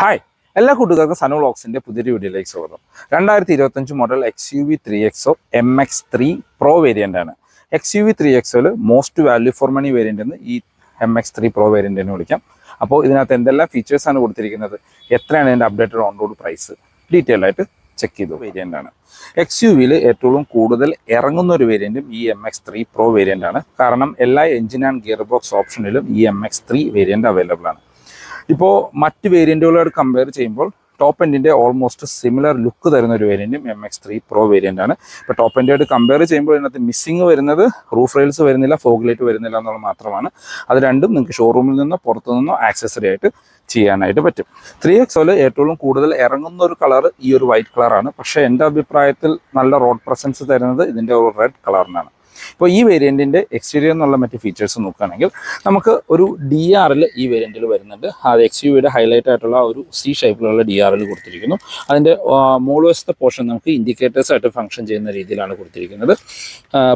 Hi എല്ലാ കൂട്ടുകാർക്കും സനു ബ്ലോക്സിന്റെ പുതിയൊരു വീഡിയോയിലേക്ക് സ്വാഗതം. രണ്ടായിരത്തി ഇരുപത്തഞ്ച് model X U V three XO M X three pro variant ആണ്. X U V three എക്സോയിൽ most value for money variant എന്ന് ഈ M X three pro variant എന്ന് വിളിക്കാം. അപ്പോൾ ഇതിനകത്ത് എന്തെല്ലാം ഫീച്ചേഴ്സ് ആണ് കൊടുത്തിരിക്കുന്നത്? എത്രയാണ് ഇതിന്റെ updated on road price detail ആയിട്ട് ചെക്ക് ചെയ്തു വേരിയന്റ് ആണ്. എക്സ് യു വിയിൽ ഏറ്റവും കൂടുതൽ ഇറങ്ങുന്ന ഒരു വേരിയന്റും ഈ M X three pro variant ആണ്. കാരണം എല്ലാ എഞ്ചിൻ ആൻഡ് ഗിയർ ബോക്സ് ഓപ്ഷനിലും ഈ M X three variant available ആണ്. ഇപ്പോൾ മറ്റ് വേരിയന്റുകളോട് കമ്പയർ ചെയ്യുമ്പോൾ ടോപ്പ് എൻഡിന്റെ ഓൾമോസ്റ്റ് സിമിലർ ലുക്ക് തരുന്ന ഒരു വേരിയന്റും M X three pro variant ആണ്. ഇപ്പോൾ ടോപ്പ് എൻഡായിട്ട് കമ്പയർ ചെയ്യുമ്പോൾ ഇതിനകത്ത് മിസ്സിങ് വരുന്നത് റൂഫ് റെയിൽസ് വരുന്നില്ല ഫോഗ് ലൈറ്റ് വരുന്നില്ല എന്നുള്ളത് മാത്രമാണ്. അത് രണ്ടും നിങ്ങൾക്ക് ഷോറൂമിൽ നിന്നോ പുറത്തു നിന്നോ ആക്സസറി ആയിട്ട് ചെയ്യാനായിട്ട് പറ്റും. ത്രീ എക്സോയിൽ ഏറ്റവും കൂടുതൽ ഇറങ്ങുന്ന ഒരു കളർ ഈ ഒരു വൈറ്റ് കളറാണ് പക്ഷേ എന്റെ അഭിപ്രായത്തിൽ നല്ല റോഡ് പ്രസൻസ് തരുന്നത് ഇതിന്റെ ഒരു റെഡ് കളറിനാണ് ഇപ്പോൾ ഈ വേരിയന്റിന്റെ എക്സ്റ്റീരിയർ എന്നുള്ള മറ്റ് ഫീച്ചേഴ്സ് നോക്കുകയാണെങ്കിൽ നമുക്ക് ഒരു ഡി ആറിൽ ഈ വേരിയന്റിൽ വരുന്നുണ്ട്. അത് എക്സ് യു വിയുടെ ഹൈലൈറ്റ് ആയിട്ടുള്ള ഒരു സി ഷേപ്പിലുള്ള ഡി ആറിൽ കൊടുത്തിരിക്കുന്നു. അതിന്റെ മോളുവശത്തെ പോർഷൻ നമുക്ക് ഇൻഡിക്കേറ്റേഴ്സ് ആയിട്ട് ഫംഗ്ഷൻ ചെയ്യുന്ന രീതിയിലാണ് കൊടുത്തിരിക്കുന്നത്.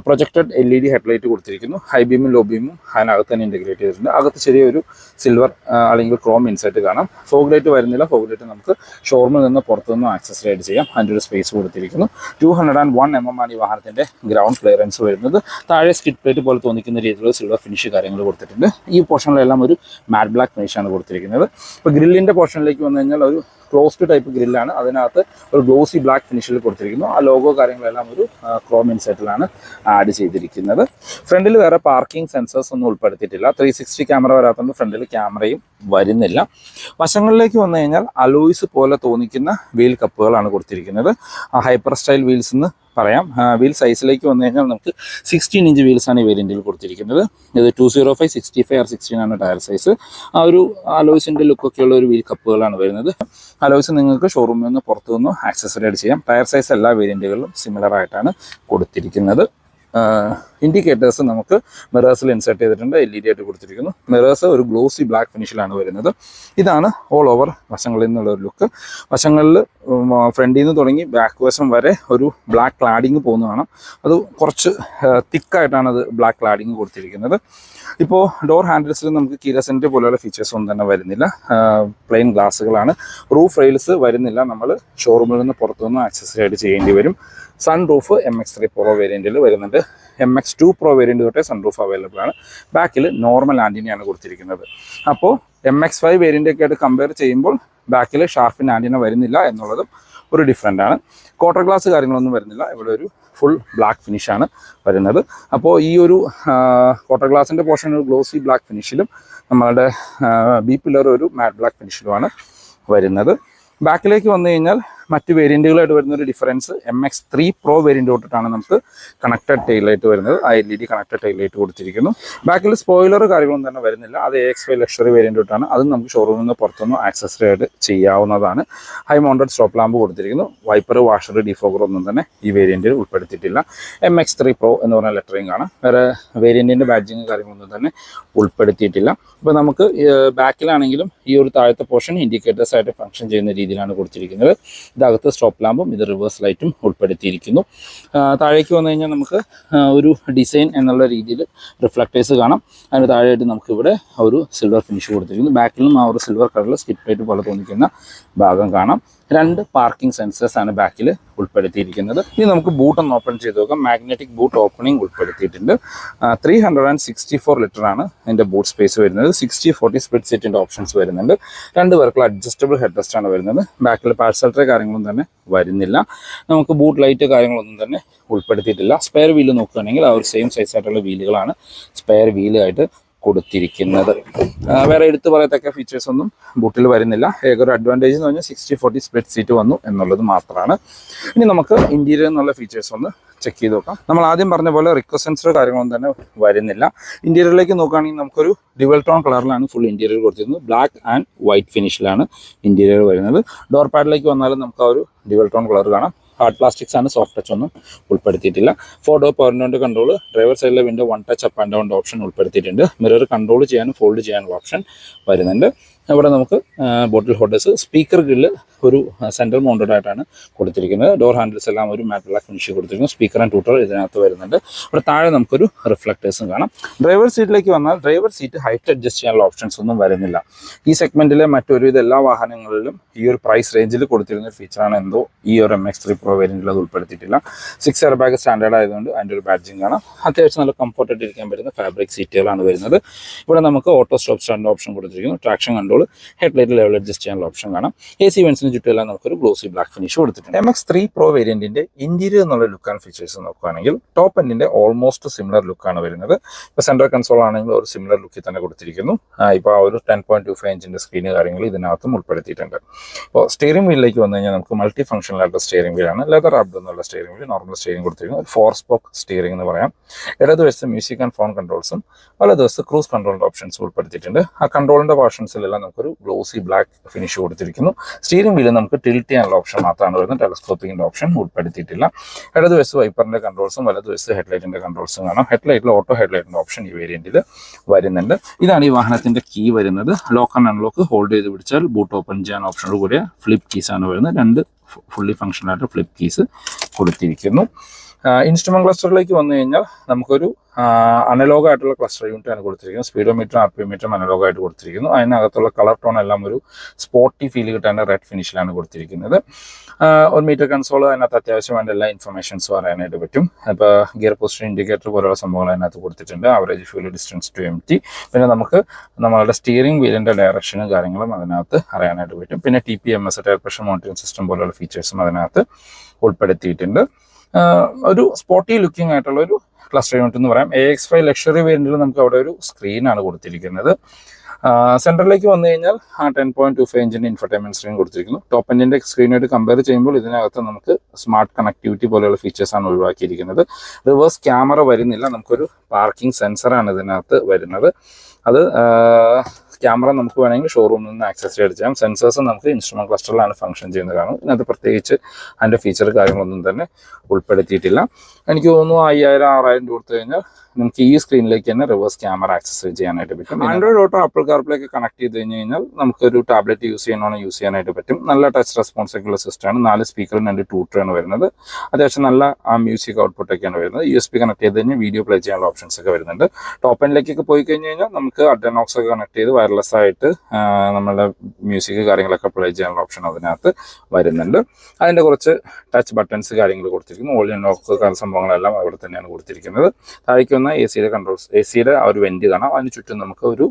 Projected L E D headlight കൊടുത്തിരിക്കുന്നു. ഹൈ ബീമും ലോ ബീമും അതിനകത്ത് തന്നെ ഇന്റഗ്രേറ്റ് ചെയ്തിട്ടുണ്ട്. അകത്ത് ചെറിയൊരു സിൽവർ അല്ലെങ്കിൽ ക്രോം ഇൻസൈറ്റ് കാണാം. ഫോഗ് ലൈറ്റ് വരുന്നില്ല. ഫോഗ് ലൈറ്റ് നമുക്ക് ഷോറൂമിൽ നിന്ന് പുറത്തുനിന്ന് ആക്സസ് ആയിട്ട് ചെയ്യാം. അതിന്റെ ഒരു സ്പേസ് കൊടുത്തിരിക്കുന്നു. Two hundred and one M M ആണ് ഈ വാഹനത്തിന്റെ ഗ്രൗണ്ട് ക്ലിയറൻസ് വരുന്നത് താഴെ സ്കിഡ് പ്ലേറ്റ് പോലെ തോന്നിക്കുന്ന രീതിയിലുള്ള സിൽവർ ഫിനിഷ് കാര്യങ്ങൾ കൊടുത്തിട്ടുണ്ട്. ഈ പോർഷനിലെല്ലാം ഒരു മാറ്റ് ബ്ലാക്ക് ഫിനിഷാണ് കൊടുത്തിരിക്കുന്നത്. ഇപ്പോൾ ഗ്രില്ലിന്റെ പോർഷനിലേക്ക് വന്നു കഴിഞ്ഞാൽ ഒരു ക്ലോസ്ഡ് ടൈപ്പ് ഗ്രില്ലാണ് അതിനകത്ത് ഒരു ഗ്ലോസി ബ്ലാക്ക് ഫിനിഷിൽ കൊടുത്തിരിക്കുന്നു. ആ ലോഗോ കാര്യങ്ങളെല്ലാം ഒരു ക്രോം ഇൻസെറ്റിലാണ് ആഡ് ചെയ്തിരിക്കുന്നത്. ഫ്രണ്ടിൽ വേറെ പാർക്കിംഗ് സെൻസേഴ്സ് ഒന്നും ഉൾപ്പെടുത്തിയിട്ടില്ല. ത്രീ സിക്സ്റ്റി ക്യാമറ വരാത്തതുകൊണ്ട് ഫ്രണ്ടിൽ ക്യാമറയും വരുന്നില്ല. വശങ്ങളിലേക്ക് വന്നു കഴിഞ്ഞാൽ അലോയ്സ് പോലെ തോന്നിക്കുന്ന വീൽ കപ്പുകളാണ് കൊടുത്തിരിക്കുന്നത്. ഹൈപ്പർ സ്റ്റൈൽ വീൽസ് എന്ന് പറയാം. വീൽ സൈസിലേക്ക് വന്നു കഴിഞ്ഞാൽ നമുക്ക് സിക്സ്റ്റീൻ ഇഞ്ച് വീൽസ് ആണ് ഈ വേരിയന്റിൽ കൊടുത്തിരിക്കുന്നത്. ഇത് two zero five sixty five R sixteen ആണ് ടയർ സൈസ് ആ ഒരു അലോയ്സിന്റെ ലുക്കൊക്കെയുള്ള ഒരു വീൽ കപ്പുകളാണ് വരുന്നത്. അലോയ്സ് നിങ്ങൾക്ക് ഷോറൂമിൽ നിന്ന് പുറത്തു നിന്ന് ആക്സസറി ആയിട്ട് ചെയ്യാം. ടയർ സൈസ് എല്ലാ വേരിയന്റുകളിലും സിമിലർ ആയിട്ടാണ് കൊടുത്തിരിക്കുന്നത്. ഇൻഡിക്കേറ്റേഴ്സ് നമുക്ക് മിറേഴ്സിൽ ഇൻസേർട്ട് ചെയ്തിട്ടുണ്ട്. എൽ ഇ ഡി ആയിട്ട് കൊടുത്തിരിക്കുന്നു. മിറേഴ്സ് ഒരു ഗ്ലോസി ബ്ലാക്ക് ഫിനിഷിലാണ് വരുന്നത്. ഇതാണ് ഓൾ ഓവർ വശങ്ങളിൽ നിന്നുള്ള ഒരു ലുക്ക് വശങ്ങളിൽ ഫ്രണ്ടിൽ നിന്ന് തുടങ്ങി ബാക്ക് വശം വരെ ഒരു ബ്ലാക്ക് ക്ലാഡിങ് പോകുന്നതാണ്. അത് കുറച്ച് തിക്കായിട്ടാണ് അത് ബ്ലാക്ക് ക്ലാഡിങ് കൊടുത്തിരിക്കുന്നത്. ഇപ്പോൾ ഡോർ ഹാൻഡിൽസിൽ നമുക്ക് കീരസിന്റെ പോലെയുള്ള ഫീച്ചേഴ്സ് ഒന്നും തന്നെ വരുന്നില്ല. പ്ലെയിൻ ഗ്ലാസ്സുകളാണ് റൂഫ് റെയിൽസ് വരുന്നില്ല. നമ്മൾ ഷോറൂമിൽ നിന്ന് പുറത്തുനിന്ന് ആക്സസറി ആയിട്ട് ചെയ്യേണ്ടി വരും. Sunroof M X three pro വേരിയന്റിൽ വരുന്നുണ്ട്. M X two pro variant തൊട്ടേ സൺ റൂഫ് അവൈലബിൾ ആണ് ബാക്കിൽ നോർമൽ ആന്റിനെയാണ് കൊടുത്തിരിക്കുന്നത്. അപ്പോൾ എം എക്സ് ഫൈവ് വേരിയന്റൊക്കെ ആയിട്ട് കമ്പയർ ചെയ്യുമ്പോൾ ബാക്കിൽ ഷാർപ്പിൻ ആന്റിന വരുന്നില്ല എന്നുള്ളതും ഒരു ഡിഫറെന്റ് ആണ്. ക്വാർട്ടർ ഗ്ലാസ് കാര്യങ്ങളൊന്നും വരുന്നില്ല. ഇവിടെ ഒരു ഫുൾ ബ്ലാക്ക് ഫിനിഷാണ് വരുന്നത്. അപ്പോൾ ഈ ഒരു ക്വാർട്ടർ ഗ്ലാസിന്റെ പോർഷൻ ഒരു ഗ്ലോസി ബ്ലാക്ക് ഫിനിഷിലും നമ്മളുടെ ബി പില്ലർ ഒരു മാറ്റ് ബ്ലാക്ക് ഫിനിഷിലുമാണ് വരുന്നത്. ബാക്കിലേക്ക് വന്നു കഴിഞ്ഞാൽ മറ്റ് വേരിയന്റുകളായിട്ട് വരുന്ന ഒരു difference M X three pro variant തൊട്ടിട്ടാണ് നമുക്ക് കണക്റ്റഡ് ടൈലായിട്ട് വരുന്നത്. ആ എൽ ഇ ഡി കണക്റ്റഡ് ടൈലായിട്ട് കൊടുത്തിരിക്കുന്നു. ബാക്കിൽ സ്പോയിലർ കാര്യങ്ങളൊന്നും തന്നെ വരുന്നില്ല. അത് A X five luxury variant തൊട്ടാണ്. അതും നമുക്ക് ഷോറൂമിൽ നിന്ന് പുറത്തൊന്നും ആക്സസറി ആയിട്ട് ചെയ്യാവുന്നതാണ്. ഹൈ മൗണ്ടഡ് സ്റ്റോപ്പ് ലാമ്പ് കൊടുത്തിരിക്കുന്നു. വൈപ്പർ വാഷർ ഡിഫോഗർ ഒന്നും തന്നെ ഈ വേരിയന്റിൽ ഉൾപ്പെടുത്തിയിട്ടില്ല. എം എക്സ് ത്രീ പ്രോ എന്ന് പറഞ്ഞ ലെറ്ററിങ് കാണാം വേറെ വേരിയന്റിന്റെ ബാഡ്ജിങ് കാര്യങ്ങളൊന്നും തന്നെ ഉൾപ്പെടുത്തിയിട്ടില്ല. അപ്പോൾ നമുക്ക് ബാക്കിലാണെങ്കിലും ഈ ഒരു താഴത്തെ പോർഷൻ ഇൻഡിക്കേറ്റേഴ്സ് ആയിട്ട് ഫംഗ്ഷൻ ചെയ്യുന്ന രീതിയിലാണ് കൊടുത്തിരിക്കുന്നത്. ഇതകത്ത് സ്റ്റോപ്പ് ലാമ്പും ഇത് റിവേഴ്സ് ലൈറ്റും ഉൾപ്പെടുത്തിയിരിക്കുന്നു. താഴേക്ക് വന്നു കഴിഞ്ഞാൽ നമുക്ക് ഒരു ഡിസൈൻ എന്നുള്ള രീതിയിൽ റിഫ്ലക്റ്റേഴ്സ് കാണാം. അതിന് താഴെയായിട്ട് നമുക്കിവിടെ ഒരു സിൽവർ ഫിനിഷ് കൊടുത്തിരിക്കുന്നു. ബാക്കിലും ആ ഒരു സിൽവർ കളറിൽ സ്കിപ്പ് പ്ലേറ്റ് പോലെ തോന്നിക്കുന്ന ഭാഗം കാണാം. രണ്ട് പാർക്കിംഗ് സെൻസേഴ്സ് ആണ് ബാക്കിൽ ഉൾപ്പെടുത്തിയിരിക്കുന്നത്. ഇനി നമുക്ക് ബൂട്ട് ഒന്ന് ഓപ്പൺ ചെയ്ത് നോക്കാം. മാഗ്നറ്റിക് ബൂട്ട് ഓപ്പണിംഗ് ഉൾപ്പെടുത്തിയിട്ടുണ്ട്. Three hundred and sixty four litre ആണ് ഇതിന്റെ ബൂട്ട് സ്പേസ് വരുന്നത്. സിക്സ്റ്റി ഫോർട്ടി സ്പ്ലിറ്റ് സീറ്റിന്റെ ഓപ്ഷൻസ് വരുന്നുണ്ട്. രണ്ട് പേർക്കുള്ള അഡ്ജസ്റ്റബിൾ ഹെഡ് റെസ്റ്റ് ആണ് വരുന്നത്. ബാക്കിൽ പാഴ്സൽ ട്രേ കാര്യങ്ങളൊന്നും തന്നെ വരുന്നില്ല. നമുക്ക് ബൂട്ട് ലൈറ്റ് കാര്യങ്ങളൊന്നും തന്നെ ഉൾപ്പെടുത്തിയിട്ടില്ല. സ്പെയർ വീൽ നോക്കുകയാണെങ്കിൽ ആ ഒരു സെയിം സൈസ് ആയിട്ടുള്ള വീലുകളാണ് സ്പെയർ വീലായിട്ട് കൊടുത്തിരിക്കുന്നത്. വേറെ എടുത്തു പറയത്തക്ക ഫീച്ചേഴ്സ് ഒന്നും ബൂട്ടിൽ വരുന്നില്ല. ഏക ഒരു അഡ്വാന്റേജ് എന്ന് പറഞ്ഞാൽ സിക്സ്റ്റി ഫോർട്ടി സ്പ്ലിറ്റ് സീറ്റ് വന്നു എന്നുള്ളത് മാത്രമാണ്. ഇനി നമുക്ക് ഇന്റീരിയർ എന്നുള്ള ഫീച്ചേഴ്സ് ഒന്ന് ചെക്ക് ചെയ്ത് നോക്കാം. നമ്മൾ ആദ്യം പറഞ്ഞ പോലെ റിക്വസൻസർ കാര്യങ്ങളൊന്നും തന്നെ വരുന്നില്ല. ഇന്റീരിയറിലേക്ക് നോക്കുകയാണെങ്കിൽ നമുക്കൊരു ഡിവൽ ടോൺ കളറിലാണ് ഫുൾ ഇന്റീരിയർ കൊടുത്തിരുന്നത്. ബ്ലാക്ക് ആൻഡ് വൈറ്റ് ഫിനിഷിലാണ് ഇന്റീരിയർ വരുന്നത്. ഡോർ പാഡിലേക്ക് വന്നാലും നമുക്ക് ആ ഒരു ഡിവൽ ടോൺ കളർ കാണാം. ഹാർഡ് പ്ലാസ്റ്റിക്സ് ആണ് സോഫ്റ്റ് ടച്ച് ഒന്നും ഉൾപ്പെടുത്തിയിട്ടില്ല. Four power window control driver സൈഡിലെ window one touch up and down option ഉൾപ്പെടുത്തിയിട്ടുണ്ട്. മിറർ കൺട്രോൾ ചെയ്യാനും ഫോൾഡ് ചെയ്യാനുള്ള ഓപ്ഷൻ വരുന്നുണ്ട്. ഇവിടെ നമുക്ക് ബോട്ടിൽ ഹോൾഡേഴ്സ് സ്പീക്കർ ഗ്രില്ല് ഒരു സെൻട്രൽ മൗണ്ടഡ് ആയിട്ടാണ് കൊടുത്തിരിക്കുന്നത്. ഡോർ ഹാൻഡിൽസ് എല്ലാം ഒരു മാറ്റ് ബ്ലാക്ക് ഫിനിഷ് കൊടുത്തിരിക്കുന്നു. സ്പീക്കർ ആൻഡ് ട്യൂട്ടർ ഇതിനകത്ത് വരുന്നുണ്ട്. ഇവിടെ താഴെ നമുക്കൊരു റിഫ്ലക്ടേഴ്സും കാണാം. ഡ്രൈവർ സീറ്റിലേക്ക് വന്നാൽ ഡ്രൈവർ സീറ്റ് ഹൈറ്റ് അഡ്ജസ്റ്റ് ചെയ്യാനുള്ള ഓപ്ഷൻസ് ഒന്നും വരുന്നില്ല. ഈ സെഗ്മെന്റിലെ മറ്റൊരുവിധ എല്ലാ വാഹനങ്ങളിലും ഈ ഒരു പ്രൈസ് റേഞ്ചിൽ കൊടുത്തിരുന്ന ഒരു ഫീച്ചറാണ് എന്തോ ഈ ഒരു എം എക്സ് ത്രീ പ്രോ വേരിയന്റിൽ അത് ഉൾപ്പെടുത്തിയിട്ടില്ല. സിക്സ് എയർ ബാഗ് സ്റ്റാൻഡേർഡ് ആയതുകൊണ്ട് അതിന്റെ ഒരു ബാഡ്ജിങ് കാണാം. അത്യാവശ്യം നല്ല കംഫർട്ടായിട്ട് ഇരിക്കാൻ പറ്റുന്ന ഫാബ്രിക് സീറ്റുകളാണ് വരുന്നത്. ഇവിടെ നമുക്ക് ഓട്ടോ സ്റ്റോപ്പ് സ്റ്റാൻഡ് ഓപ്ഷൻ കൊടുത്തിരിക്കുന്നു. Traction control headlight level adjust ചെയ്യാനുള്ള ഓപ്ഷൻ കാണാം. എ സി വെൻസിന് ചുറ്റുമെല്ലാം നമുക്കൊരു ഗ്ലോസി ബ്ലാക്ക് ഫിനിഷ് കൊടുത്തിട്ടുണ്ട്. എം എക്സ് ത്രീ പ്രോ വേരിയന്റിന്റെ ഇന്റീരിയർ എന്നുള്ള ലുക്ക് ആൻഡ് ഫീച്ചേഴ്സ് നോക്കുകയാണെങ്കിൽ ടോപ്പ് എൻഡിന്റെ ഓൾമോസ്റ്റ് സിമിലർ ലുക്കാണ് വരുന്നത്. ഇപ്പോൾ സെൻട്രൽ കൺസോൾ ആണെങ്കിൽ ഒരു സിമിലർ ലുക്കിൽ തന്നെ കൊടുത്തിരിക്കുന്നു. ഇപ്പോൾ ആ ഒരു ടെൻ പോയിന്റ് ടു ഫൈവ് ഇഞ്ചിന്റെ സ്ക്രീൻ കാര്യങ്ങൾ ഇതിനകത്തും ഉൾപ്പെടുത്തിയിട്ടുണ്ട്. ഇപ്പോൾ സ്റ്റിയറിംഗ് വീലിലേക്ക് വന്നു കഴിഞ്ഞാൽ നമുക്ക് മൾട്ടി ഫംഗ്ഷനിലായിട്ടുള്ള സ്റ്റിയറിംഗ് വീലാണ് ലെതർ ആബ്ഡ് എന്നുള്ള സ്റ്റിയറിംഗ് വീൽ നോർമൽ സ്റ്റിയറിംഗ് കൊടുത്തിരിക്കുന്നു. ഫോർ സ്പോക്ക് സ്റ്റിയറിംഗ് എന്ന് പറയാം. ഇടതുവശത്ത് മ്യൂസിക് ആൻഡ് ഫോൺ കൺട്രോൾസും വലതുവശത്ത് ക്രൂസ് കൺട്രോളിന്റെ ഓപ്ഷൻസ് ഉൾപ്പെടുത്തിയിട്ടുണ്ട്. ആ കൺട്രോളിന്റെ പോർഷൻസിലെല്ലാം നമുക്കൊരു ഗ്ലോസി ബ്ലാക്ക് ഫിനിഷ് കൊടുത്തിരിക്കുന്നു. സ്റ്റീറിംഗ് വീൽ നമുക്ക് ടിൽറ്റ് ചെയ്യാനുള്ള ഓപ്ഷൻ മാത്രമാണ് വരുന്നത്. ടെലസ്കോപ്പിക്കിന്റെ ഓപ്ഷൻ ഉൾപ്പെടുത്തിയിട്ടില്ല. ഇടത് ഇടതുവശത്ത് വൈപ്പറിന്റെ കൺട്രോൾസും വലത് വലതുവശത്ത് ഹെഡ്ലൈറ്റിന്റെ കൺട്രോൾസും കാണാം. ഹെഡ്ലൈറ്റിൽ ഓട്ടോ ഹെഡ്ലൈറ്റിന്റെ ഓപ്ഷൻ ഈ വേരിയന്റിൽ വരുന്നുണ്ട്. ഇതാണ് ഈ വാഹനത്തിന്റെ കീ വരുന്നത്. ലോക്ക് ആൻഡ് അൺലോക്ക് ഹോൾഡ് ചെയ്ത് പിടിച്ചാൽ ബൂട്ട് ഓപ്പൺ ചെയ്യാൻ ഓപ്ഷനോട് കൂടിയ ഫ്ലിപ്പ് കീസ് ആണ് വരുന്നത്. രണ്ട് ഫുള്ളി ഫങ്ഷണൽ ആയിട്ട് ഫ്ലിപ്പ് കീസ് കൊടുത്തിരിക്കുന്നു. ഇൻസ്ട്രുമെന്റ് ക്ലസ്റ്ററിലേക്ക് വന്നു കഴിഞ്ഞാൽ നമുക്കൊരു അനലോഗ് ആയിട്ടുള്ള ക്ലസ്റ്റർ യൂണിറ്റ് ആണ് കൊടുത്തിരിക്കുന്നത്. സ്പീഡോമീറ്ററും ആർ പി അനലോഗ് ആയിട്ട് കൊടുത്തിരിക്കുന്നു. അതിനകത്തുള്ള കളർ ടോൺ എല്ലാം ഒരു സ്പോട്ടി ഫീൽ കിട്ടാൻ റെഡ് ഫിനിഷിലാണ് കൊടുത്തിരിക്കുന്നത്. ഒരു മീറ്റർ കൺസോൾ അതിനകത്ത് അത്യാവശ്യം വേണ്ട എല്ലാ ഇൻഫർമേഷൻസും അറിയാനായിട്ട് പറ്റും. അപ്പോൾ ഗിയർ പൊസിഷൻ ഇൻഡിക്കേറ്റർ പോലുള്ള സംഭവങ്ങൾ അതിനകത്ത് കൊടുത്തിട്ടുണ്ട്. Average fuel distance to empty പിന്നെ നമുക്ക് നമ്മളുടെ സ്റ്റിയറിംഗ് വീലിന്റെ ഡയറക്ഷനും കാര്യങ്ങളും അതിനകത്ത് അറിയാനായിട്ട് പറ്റും. പിന്നെ T P M S tyre pressure monitoring system പോലുള്ള ഫീച്ചേഴ്സും അതിനകത്ത് ഉൾപ്പെടുത്തിയിട്ടുണ്ട്. ഒരു സ്പോട്ടി ലുക്കിംഗ് ആയിട്ടുള്ള ഒരു ക്ലസ്റ്റർ യൂണിറ്റ് എന്ന് പറയാം. എ എക്സ് ഫൈവ് ലക്ഷറി വേരിയന്റിൽ നമുക്ക് അവിടെ ഒരു സ്ക്രീനാണ് കൊടുത്തിരിക്കുന്നത്. സെന്ററിലേക്ക് വന്നു കഴിഞ്ഞാൽ ആ ടെൻ പോയിന്റ് ടു ഫൈവ് ഇഞ്ചിന്റെ ഇൻഫർടൈൻമെന്റ് സ്ക്രീൻ കൊടുത്തിരിക്കുന്നു. ടോപ്പ് എൻഡിന്റെ സ്ക്രീനായിട്ട് കമ്പയർ ചെയ്യുമ്പോൾ ഇതിനകത്ത് നമുക്ക് സ്മാർട്ട് കണക്ടിവിറ്റി പോലെയുള്ള ഫീച്ചേഴ്സാണ് ഒഴിവാക്കിയിരിക്കുന്നത്. റിവേഴ്സ് ക്യാമറ വരുന്നില്ല. നമുക്കൊരു പാർക്കിംഗ് സെൻസറാണ് ഇതിനകത്ത് വരുന്നത്. അത് ക്യാമറ നമുക്ക് വേണമെങ്കിൽ ഷോറൂമിൽ നിന്ന് ആക്സസ് ചെയ്ത് ചെയ്യാം സെൻസേഴ്സ് നമുക്ക് ഇൻസ്ട്രുമെന്റ് ക്ലസ്റ്ററിലാണ് ഫംഗ്ഷൻ ചെയ്യുന്നത് കാരണം ഇതിനകത്ത് പ്രത്യേകിച്ച് അതിന്റെ ഫീച്ചർ കാര്യങ്ങളൊന്നും തന്നെ ഉൾപ്പെടുത്തിയിട്ടില്ല. എനിക്ക് തോന്നുന്നു അയ്യായിരം ആറായിരം രൂപ കൊടുത്തു കഴിഞ്ഞാൽ നമുക്ക് ഈ സ്ക്രീനിലേക്ക് തന്നെ റിവേഴ്സ് ക്യാമറ ആക്സസ് ചെയ്യാനായിട്ട് പറ്റും. ആൻഡ്രോയിഡ് ഓട്ടോ ആപ്പിൾ കാർപ്പിലേക്ക് കണക്ട് ചെയ്ത് കഴിഞ്ഞ് കഴിഞ്ഞാൽ നമുക്കൊരു ടാബ്ലറ്റ് യൂസ് ചെയ്യണമെന്ന് യൂസ് ചെയ്യാനായിട്ട് പറ്റും. നല്ല ടച്ച് റെസ്പോൺസ് ഉള്ള സിസ്റ്റമാണ് നാല് സ്പീക്കറും രണ്ട് ട്യൂട്ടറാണ് വരുന്നത്. അത്യാവശ്യം നല്ല ആ മ്യൂസിക് ഔട്ട്പുട്ട് ഒക്കെയാണ് വരുന്നത്. യു എസ് പി കണക്ട് ചെയ്ത് കഴിഞ്ഞാൽ വീഡിയോ പ്ലേ ചെയ്യാനുള്ള ഓപ്ഷൻസ് ഒക്കെ വരുന്നുണ്ട്. ടോപ്പ് എൻഡിലേക്കൊക്കെ പോയി കഴിഞ്ഞ് കഴിഞ്ഞാൽ നമുക്ക് അഡ്നോക്സ് ഒക്കെ കണക്ട് ചെയ്ത് വയർലെസ് ആയിട്ട് നമ്മളുടെ മ്യൂസിക് കാര്യങ്ങളൊക്കെ പ്ലേ ചെയ്യാനുള്ള ഓപ്ഷൻ അതിനകത്ത് വരുന്നുണ്ട്. അതിന്റെ കുറച്ച് ടച്ച് ബട്ടൺസ് കാര്യങ്ങൾ കൊടുത്തിരിക്കുന്നു. ഓൾ ലോക്ക് സംഭവങ്ങളെല്ലാം അവിടെ തന്നെയാണ് കൊടുത്തിരിക്കുന്നത്. താഴേക്ക് വന്ന എ സിയുടെ കൺട്രോൾസ് എ സിയുടെ ആ ഒരു വെന്റ് കാണാം അതിന് ചുറ്റും നമുക്ക് ഒരു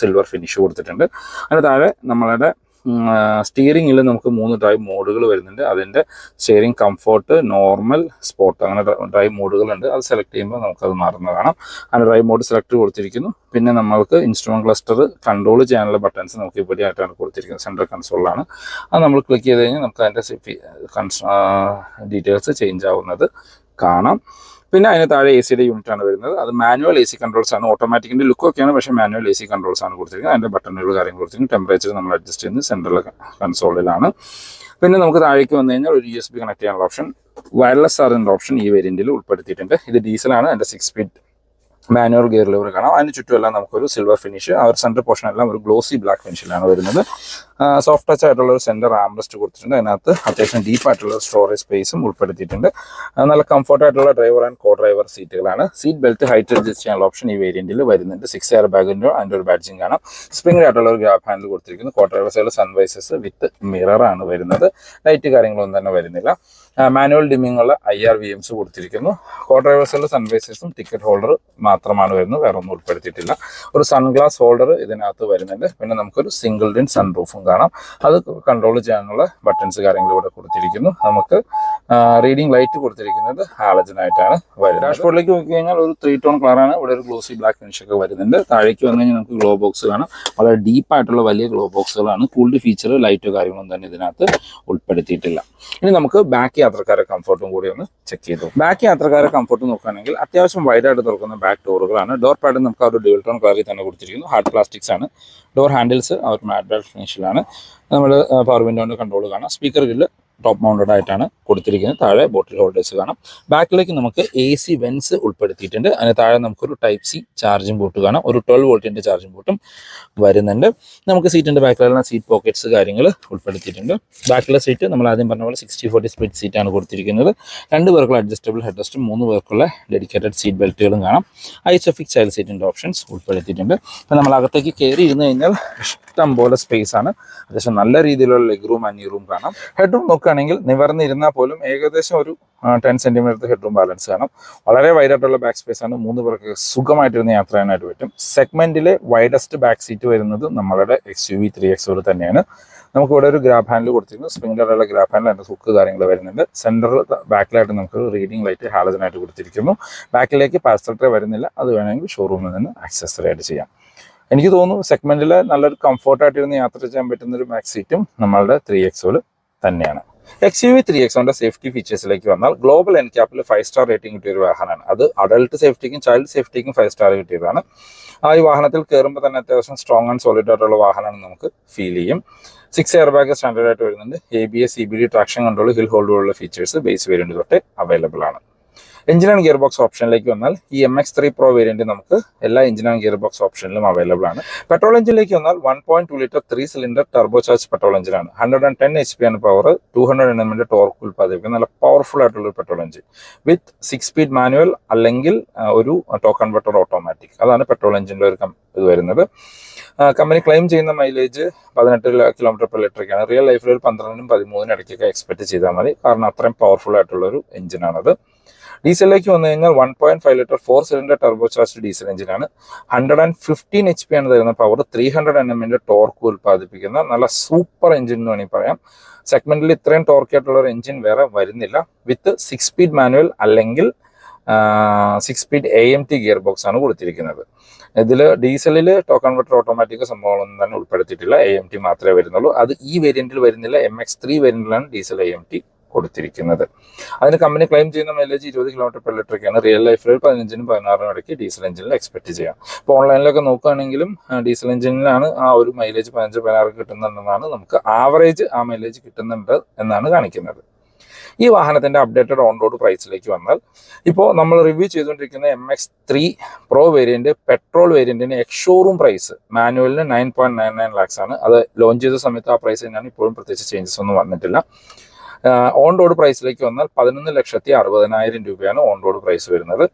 സിൽവർ ഫിനിഷ് കൊടുത്തിട്ടുണ്ട്. അതിന് താഴെ നമ്മളുടെ സ്റ്റിയറിംഗിൽ നമുക്ക് മൂന്ന് ഡ്രൈവ് മോഡുകൾ വരുന്നുണ്ട്. അതിന്റെ സ്റ്റിയറിംഗ് കംഫോർട്ട് നോർമൽ സ്പോർട്ട് അങ്ങനെ ഡ്രൈവ് മോഡുകളുണ്ട് അത് സെലക്ട് ചെയ്യുമ്പോൾ നമുക്കത് മാറുന്ന കാണാം. അങ്ങനെ ഡ്രൈവ് മോഡ് സെലക്ട് കൊടുത്തിരിക്കുന്നു. പിന്നെ നമ്മൾക്ക് ഇൻസ്ട്രുമെന്റ് ക്ലസ്റ്റർ കൺട്രോൾ ചെയ്യാനുള്ള ബട്ടൺസ് നമുക്ക് ഇവിടെയായിട്ടാണ് കൊടുത്തിരിക്കുന്നത്. സെൻട്രൽ കൺസോളിലാണ് അത് നമ്മൾ ക്ലിക്ക് ചെയ്ത് കഴിഞ്ഞാൽ നമുക്ക് അതിന്റെ ഡീറ്റെയിൽസ് ചേഞ്ച് ആവുന്നത് കാണാം. പിന്നെ അതിന് താഴെ എ സിയുടെ യൂണിറ്റ് ആണ് വരുന്നത്. അത് മാനുവൽ എ സി കൺട്രോൾസ് ആണ്. ഓട്ടോമാറ്റിക്കിന്റെ ലുക്കൊക്കെയാണ് പക്ഷേ മാനുവൽ എ സി കൺട്രോൾസ് ആണ് കൊടുത്തിരിക്കുന്നത്. അതിന്റെ ബട്ടണുകൾ കാര്യങ്ങൾ കൊടുത്തിരിക്കുന്നത് ടെമ്പറേച്ചർ നമ്മൾ അഡ്ജസ്റ്റ് ചെയ്യുന്നത് സെൻട്രൽ കൺസോളിലാണ് പിന്നെ നമുക്ക് താഴേക്ക് വന്നു കഴിഞ്ഞാൽ ഒരു യു എസ് ബി കണക്ട് ചെയ്യാനുള്ള ഓപ്ഷൻ വയർലെസ് ചാർജിന്റെ ഓപ്ഷൻ ഈ വേരിയന്റിൽ ഉൾപ്പെടുത്തിയിട്ടുണ്ട്. ഇത് ഡീസലാണ് അതിന്റെ six speed manual gear lever കാണാം. അതിന് ചുറ്റുമെല്ലാം നമുക്കൊരു സിൽവർ ഫിനിഷ് ആ ഒരു സെന്റർ പോർഷൻ എല്ലാം ഒരു ഗ്ലോസി ബ്ലാക്ക് ഫിനിഷിലാണ് വരുന്നത്. സോഫ്റ്റ് ടച്ച് ആയിട്ടുള്ള ഒരു സെന്റർ ആംബ്രസ്റ്റ് കൊടുത്തിട്ടുണ്ട്. അതിനകത്ത് അത്യാവശ്യം ഡീപ്പായിട്ടുള്ള സ്റ്റോറേജ് സ്പേസും ഉൾപ്പെടുത്തിയിട്ടുണ്ട്. നല്ല കംഫർട്ട് ആയിട്ടുള്ള ഡ്രൈവർ ആൻഡ് കോ ഡ്രൈവർ സീറ്റുകളാണ് സീറ്റ് ബെൽറ്റ് ഹൈറ്റ് അഡ്ജസ്റ്റ് ചെയ്യാനുള്ള ഓപ്ഷൻ ഈ വേരിയന്റിൽ വരുന്നുണ്ട്. സിക്സ് എയർ ബാഗിന്റെ അതിന്റെ ഒരു ബാഡ്ജിങ് കാണാം. സ്പ്രിംഗ് ആയിട്ടുള്ള ഒരു ഗ്യാപ് ഹാൻഡിൽ കൊടുത്തിരിക്കുന്നു. Co driver side sun visors with മിററാണ് വരുന്നത്. ലൈറ്റ് കാര്യങ്ങളൊന്നും തന്നെ വരുന്നില്ല. മാനുവൽ ഡിമ്മിംഗ് ഉള്ള ഐ ആർ വി എംസ് കൊടുത്തിരിക്കുന്നു. കോ ഡ്രൈവേഴ്സിലുള്ള സൺവൈസസും ടിക്കറ്റ് ഹോൾഡർ മാത്രമാണ് വരുന്നത് വേറെ ഒന്നും ഉൾപ്പെടുത്തിയിട്ടില്ല. ഒരു സൺഗ്ലാസ് ഹോൾഡർ ഇതിനകത്ത് വരുന്നുണ്ട്. പിന്നെ നമുക്കൊരു സിംഗിൾ ഡിൻ സൺറൂഫും കാണാം. അത് കൺട്രോൾ ചെയ്യാനുള്ള ബട്ടൺസ് കാര്യങ്ങൾ ഇവിടെ കൊടുത്തിരിക്കുന്നു. നമുക്ക് റീഡിംഗ് ലൈറ്റ് കൊടുത്തിരിക്കുന്നത് ഹാലജൻ ആയിട്ടാണ് വരുന്നത്. ഡാഷ്ബോർഡിലേക്ക് നോക്കി കഴിഞ്ഞാൽ ഒരു ത്രീ ടോൺ കളറാണ് ഇവിടെ ഒരു ഗ്ലോസി ബ്ലാക്ക് ഫിനിഷ് ഒക്കെ വരുന്നുണ്ട്. താഴേക്ക് വന്നു കഴിഞ്ഞാൽ നമുക്ക് ഗ്ലോ ബോക്സ് കാണാം. വളരെ ഡീപ്പ് ആയിട്ടുള്ള വലിയ ഗ്ലോ ബോക്സുകളാണ് കൂൾഡ് ഫീച്ചർ ലൈറ്റോ കാര്യങ്ങളൊന്നും തന്നെ ഇതിനകത്ത് ഉൾപ്പെടുത്തിയിട്ടില്ല. ഇനി നമുക്ക് ബാക്ക് യാത്രക്കാരെ കംഫർട്ടും കൂടി ഒന്ന് ചെക്ക് ചെയ്തു. ബാക്ക് യാത്രക്കാരെ കംഫർട്ട് നോക്കുകയാണെങ്കിൽ അത്യാവശ്യം വൈഡായിട്ട് തുറക്കുന്ന ബാക്ക് ഡോറുകളാണ്. ഡോർ പാഡ് നമുക്ക് ആ ഒരു ടോൺ കളറിൽ തന്നെ കൊടുത്തിരിക്കുന്നു. ഹാർഡ് പ്ലാസ്റ്റിക്സ് ആണ്. ഡോർ ഹാൻഡിൽസ് അവർ മാറ്റ് ഫിനിഷിലാണ് നമ്മൾ പവർ വിൻഡോന്റെ കൺട്രോൾ കാണാം. സ്പീക്കർ ഗില്ല് ടോപ്പ് മൗണ്ടഡ് ആയിട്ടാണ് കൊടുത്തിരിക്കുന്നത്. താഴെ ബോട്ടിൽ ഹോൾഡേഴ്സ് കാണാം. ബാക്കിലേക്ക് നമുക്ക് എ സി വെൻസ് ഉൾപ്പെടുത്തിയിട്ടുണ്ട്. അതിന് താഴെ നമുക്കൊരു ടൈപ്പ് സി ചാർജിംഗ് ബോട്ട് കാണാം. ഒരു ട്വൽവ് വോൾട്ടിന്റെ ചാർജിംഗ് ബോട്ടും വരുന്നുണ്ട്. നമുക്ക് സീറ്റിന്റെ ബാക്കിലെല്ലാം സീറ്റ് പോക്കറ്റ്സ് കാര്യങ്ങൾ ഉൾപ്പെടുത്തിയിട്ടുണ്ട്. ബാക്കിലെ സീറ്റ് നമ്മൾ ആദ്യം പറഞ്ഞ പോലെ സിക്സ്റ്റി ഫോർട്ടി സ്പ്ലിറ്റ് സീറ്റാണ് കൊടുത്തിരിക്കുന്നത്. രണ്ട് പേർക്കുള്ള അഡ്ജസ്റ്റബിൾ ഹെഡ് റെസ്റ്റും മൂന്ന് പേർക്കുള്ള ഡെഡിക്കേറ്റഡ് സീറ്റ് ബെൽറ്റുകളും കാണാം. ഐസോഫിക് ചൈൽഡ് സീറ്റിന്റെ ഓപ്ഷൻസ് ഉൾപ്പെടുത്തിയിട്ടുണ്ട്. അപ്പോൾ നമ്മൾ അകത്തേക്ക് കയറി ഇരുന്ന് കഴിഞ്ഞാൽ ഇഷ്ടം പോലെ സ്പേസ് ആണ്. അത്യാവശ്യം നല്ല രീതിയിലുള്ള ലെഗ് റൂം അന്യ റൂം കാണാം. ഹെഡ് റൂം നോക്കുകയാണെങ്കിൽ നിവർന്നിരുന്നാൽ പോലും ഏകദേശം ഒരു ten centimetre head room balance കാണാം. വളരെ വൈഡായിട്ടുള്ള ബാക്ക് സ്പേസ് ആണ്. മൂന്ന് പേർക്ക് സുഖമായിട്ടിരുന്ന് യാത്ര ചെയ്യാനായിട്ട് പറ്റും. സെഗ്മെന്റിലെ വൈഡസ്റ്റ് ബാക്ക് സീറ്റ് വരുന്നത് നമ്മളുടെ എക്സ് യു വി ത്രീ എക്സോട് തന്നെയാണ്. നമുക്ക് ഇവിടെ ഒരു ഗ്രാബ് ഹാൻഡിൽ കൊടുത്തിരുന്നു. സ്പ്രിംഗിലുള്ള ഗ്രാബ് ഹാൻഡിൽ അതിന്റെ ഹുക്ക് കാര്യങ്ങൾ വരുന്നുണ്ട്. സെന്ററിൽ ബാക്കിലായിട്ട് നമുക്ക് റീഡിംഗ് ലൈറ്റ് ഹാലജനായിട്ട് കൊടുത്തിരിക്കുന്നു. ബാക്കിലേക്ക് പാർസൽ ട്രേ വരുന്നില്ല. അത് വേണമെങ്കിൽ ഷോറൂമിൽ നിന്ന് ആക്സസറി ആയിട്ട് ചെയ്യാം. എനിക്ക് തോന്നുന്നു സെഗ്മെന്റിൽ നല്ലൊരു കംഫർട്ടായിട്ടിരുന്ന് യാത്ര ചെയ്യാൻ പറ്റുന്ന ഒരു മാക്സ് സീറ്റും നമ്മളുടെ ത്രീ എക്സോൾ തന്നെയാണ്. എക്സ് യു വി ത്രീ എക്സോന്റെ സേഫ്റ്റി ഫീച്ചേഴ്സിലേക്ക് വന്നാൽ ഗ്ലോബൽ എൻ ക്യാപ്പിൽ ഫൈവ് സ്റ്റാർ റേറ്റിംഗ് കിട്ടിയ ഒരു വാഹനമാണ്. അത് അഡൾട്ട് സേഫ്റ്റിക്കും ചൈൽഡ് സേഫ്റ്റിക്കും ഫൈവ് സ്റ്റാർ കിട്ടിയതാണ്. ആ ഈ വാഹനത്തിൽ കയറുമ്പോൾ തന്നെ അത്യാവശ്യം സ്ട്രോങ് ആൻഡ് സോളിഡ് ആയിട്ടുള്ള വാഹനമാണ് നമുക്ക് ഫീൽ ചെയ്യും. സിക്സ് എയർ ബാഗ് സ്റ്റാൻഡേർഡ് ആയിട്ട് വരുന്നുണ്ട്. A B S C B D traction control hill hold പോലുള്ള ഫീച്ചേഴ്സ് ബേസ് വേരിയന്റ് തൊട്ട് അവൈലബിൾ ആണ്. എഞ്ചിൻ ആൻഡ് ഗിയർ ബോക്സ് ഓപ്ഷനിലേക്ക് വന്നാൽ ഈ M X three pro variant നമുക്ക് എല്ലാ എഞ്ചിൻ ആൻഡ് ഗിയർ ബോക്സ് ഓപ്ഷനിലും അവൈലബിൾ ആണ്. പെട്രോൾ എഞ്ചിനിലേക്ക് വന്നാൽ one point two litre three cylinder turbo charge petrol എഞ്ചിനാണ്. Hundred and ten H P ആണ് പവർ ടു ഹൺഡ്രഡ് എൻ എമ്മിന്റെ ടോർക്ക് ഉൽപ്പാദിപ്പിക്കുന്ന നല്ല പവർഫുൾ ആയിട്ടുള്ള ഒരു petrol engine. With six speed manual അല്ലെങ്കിൽ ഒരു ടോക്കൺ കൺവെർട്ടർ ഓട്ടോമാറ്റിക് അതാണ് പെട്രോൾ എഞ്ചിന്റെ ഒരു ഇത് വരുന്നത്. കമ്പനി ക്ലെയിം ചെയ്യുന്ന മൈലേജ് പതിനെട്ട് കിലോമീറ്റർ പെർ ലിറ്ററൊക്കെയാണ് റിയൽ ലൈഫിൽ ഒരു പന്ത്രണ്ടിനും പതിമൂന്നിനും ഇടയ്ക്കൊക്കെ എക്സ്പെക്ട് ചെയ്താൽ മതി. കാരണം അത്രയും പവർഫുൾ ആയിട്ടുള്ള ഒരു എഞ്ചിനാണത്. ഡീസലിലേക്ക് വന്നു കഴിഞ്ഞാൽ one point five litre four cylinder turbo charge diesel എഞ്ചിനാണ് hundred and fifteen H P ആണ് തരുന്ന പവർ ത്രീ ഹൺഡ്രഡ് എൻ എമ്മിന്റെ ടോർക്ക് ഉൽപ്പാദിപ്പിക്കുന്ന നല്ല സൂപ്പർ എഞ്ചിൻ എന്ന് വേണമെങ്കിൽ പറയാം. സെഗ്മെന്റിൽ ഇത്രയും ടോർക്ക് ആയിട്ടുള്ള ഒരു എഞ്ചിൻ വേറെ വരുന്നില്ല. വിത്ത് സിക്സ് സ്പീഡ് മാനുവൽ അല്ലെങ്കിൽ six speed A M T gearbox ആണ് കൊടുത്തിരിക്കുന്നത്. ഇതിൽ ഡീസലിൽ ടോക്ക് കൺവെർട്ടർ ഓട്ടോമാറ്റിക് സംഭവങ്ങളൊന്നും തന്നെ ഉൾപ്പെടുത്തിയിട്ടില്ല. എ എം ടി മാത്രമേ വരുന്നുള്ളൂ. അത് ഈ വേരിയന്റിൽ വരുന്നില്ല. എം എക്സ് ത്രീ വേരിയന്റിലാണ് ഡീസൽ എ എം ടി കൊടുത്തിരിക്കുന്നത്. അതിന് കമ്പനി ക്ലെയിം ചെയ്യുന്ന മൈലേജ് ഇരുപത് കിലോമീറ്റർ പെർ ലിറ്ററൊക്കെയാണ് റിയൽ ലൈഫിൽ പതിനഞ്ചിനും പതിനാറിനും ഇടയ്ക്ക് ഡീസൽ എഞ്ചിനിൽ എക്സ്പെക്ട് ചെയ്യാം. അപ്പോൾ ഓൺലൈനിലൊക്കെ നോക്കുകയാണെങ്കിലും ഡീസൽ എഞ്ചിനിലാണ് ആ ഒരു മൈലേജ് പതിനഞ്ച് പതിനാറ് കിട്ടുന്നുണ്ടെന്നാണ് നമുക്ക് ആവറേജ് ആ മൈലേജ് കിട്ടുന്നുണ്ട് എന്നാണ് കാണിക്കുന്നത്. ഈ വാഹനത്തിന്റെ അപ്ഡേറ്റഡ് ഓൺ റോഡ് പ്രൈസിലേക്ക് വന്നാൽ ഇപ്പോൾ നമ്മൾ റിവ്യൂ ചെയ്തുകൊണ്ടിരിക്കുന്ന M X three pro variant petrol വേരിയന്റിന് ex showroom price മാനുവലിന് nine point nine nine lakhs ആണ്. അത് ലോഞ്ച് ചെയ്ത സമയത്ത് ആ പ്രൈസ് തന്നെയാണ് ഇപ്പോഴും പ്രത്യേകിച്ച് ചേഞ്ചസ് ഒന്നും വന്നിട്ടില്ല. ഓൺ റോഡ് പ്രൈസിലേക്ക് വന്നാൽ പതിനൊന്ന് ലക്ഷത്തി അറുപതിനായിരം രൂപയാണ് ഓൺ റോഡ് പ്രൈസ് വരുന്നത്.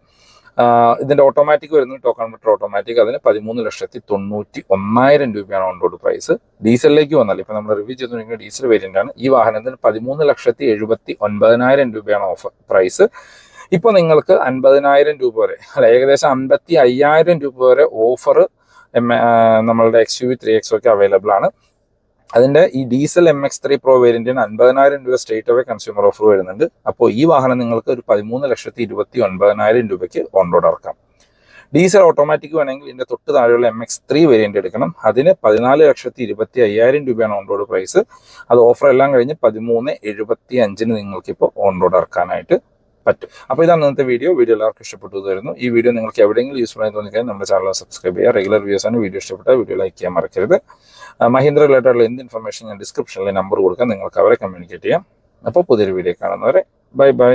ഇതിന്റെ ഓട്ടോമാറ്റിക് വരുന്നത് ടോക്കൺ മീറ്റർ ഓട്ടോമാറ്റിക് അതിന് പതിമൂന്ന് ലക്ഷത്തി തൊണ്ണൂറ്റി ഒന്നായിരം രൂപയാണ് ഓൺ റോഡ് പ്രൈസ് ഡീസലിലേക്ക് വന്നാൽ ഇപ്പൊ നമ്മൾ റിവ്യൂ ചെയ്തുകൊണ്ടിരിക്കുന്ന ഡീസൽ വേരിയന്റ് ആണ് ഈ വാഹനത്തിന് പതിമൂന്ന് ലക്ഷത്തി എഴുപത്തി ഒൻപതിനായിരം രൂപയാണ് ഓഫർ പ്രൈസ് ഇപ്പോൾ നിങ്ങൾക്ക് അൻപതിനായിരം രൂപ വരെ അല്ല ഏകദേശം അൻപത്തി അയ്യായിരം രൂപ വരെ ഓഫർ നമ്മളുടെ X U V three X ഒക്കെ അവൈലബിൾ ആണ്. അതിന്റെ ഈ diesel M X three pro വേരിയന്റിന് അൻപതിനായിരം രൂപ സ്റ്റേറ്റ് അവേ കൺസ്യൂമർ ഓഫർ വരുന്നുണ്ട്. അപ്പോൾ ഈ വാഹനം നിങ്ങൾക്ക് ഒരു പതിമൂന്ന് ലക്ഷത്തി ഇരുപത്തി ഒൻപതിനായിരം രൂപയ്ക്ക് ഓൺ റോഡ് ഇറക്കാം. ഡീസൽ ഓട്ടോമാറ്റിക് വേണമെങ്കിൽ ഇതിന്റെ തൊട്ട് താഴെയുള്ള എം എക്സ് ത്രീ വേരിയന്റ് എടുക്കണം. അതിന് പതിനാല് ലക്ഷത്തി ഇരുപത്തി അയ്യായിരം രൂപയാണ് ഓൺ റോഡ് പ്രൈസ് അത് ഓഫർ എല്ലാം കഴിഞ്ഞ് പതിമൂന്ന് എഴുപത്തി അഞ്ചിന് നിങ്ങൾക്കിപ്പോൾ ഓൺ റോഡ് ഇറക്കാനായിട്ട് പറ്റും. അപ്പോൾ ഇതാണ് ഇന്നത്തെ വീഡിയോ. വീഡിയോ എല്ലാവർക്കും ഇഷ്ടപ്പെട്ടു തരുന്നു ഈ വീഡിയോ നിങ്ങൾക്ക് എവിടെയെങ്കിലും യൂസ്ഫുൾ ആയി തോന്നിക്കാൻ നമ്മുടെ ചാനൽ സബ്സ്ക്രൈബ് ചെയ്യുക. റെഗുലർ വ്യൂസ് ആണ് വീഡിയോ ഇഷ്ടപ്പെട്ട വീഡിയോ ലൈക്ക് ചെയ്യാൻ മറക്കരുത്. മഹീന്ദ്ര റിലേറ്റഡുള്ള എന്ത് ഇൻഫർമേഷൻ ഞാൻ ഡിസ്ക്രിപ്ഷനിൽ നമ്പർ കൊടുക്കാം. നിങ്ങൾക്ക് അവരെ കമ്മ്യൂണിക്കേറ്റ് ചെയ്യാം. അപ്പോൾ പുതിയൊരു വീഡിയോ കാണുന്നവരെ ബൈ ബൈ